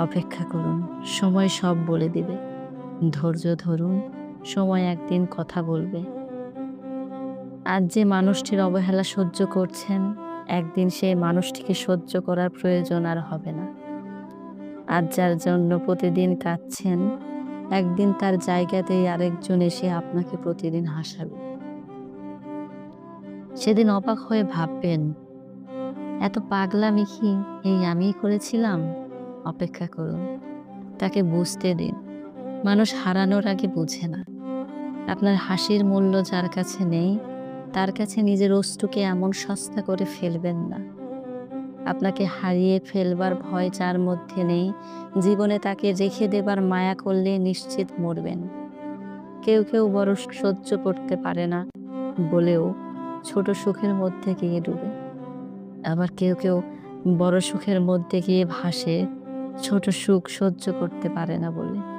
অপেক্ষা করুন, সময় সব বলে দিবে। ধৈর্য ধরুন, সময় একদিন কথা বলবে। আজ যে মানুষটির অবহেলা সহ্য করছেন, একদিন সেই মানুষটিকে সহ্য করার প্রয়োজন আর হবে না। আজ যার জন্য প্রতিদিন কাঁদছেন, একদিন তার জায়গাতেই আরেকজন এসে আপনাকে প্রতিদিন হাসাবে। সেদিন অবাক হয়ে ভাববেন, এত পাগলামি কি এই আমিই করেছিলাম? অপেক্ষা করুন। তাকে বুঝতে দিন। মানুষ হারানোর আগে বুঝে না। আপনার হাসির মূল্য যার কাছে নেই, তার কাছে নিজের অস্তুকে এমন সস্তা করে ফেলবেন না। আপনাকে হারিয়ে ফেলবার ভয় যার মধ্যে নেই, জীবনে তাকে রেখে দেবার মায়া করলে নিশ্চিত মরবেন। কেউ কেউ বড় সহ্য করতে পারে না, বলেও ছোট সুখের মধ্যে গিয়ে ডুবে। আবার কেউ কেউ বড় সুখের মধ্যে গিয়ে ভাসে ছোট সুখ সহ্য করতে পারে না বলে।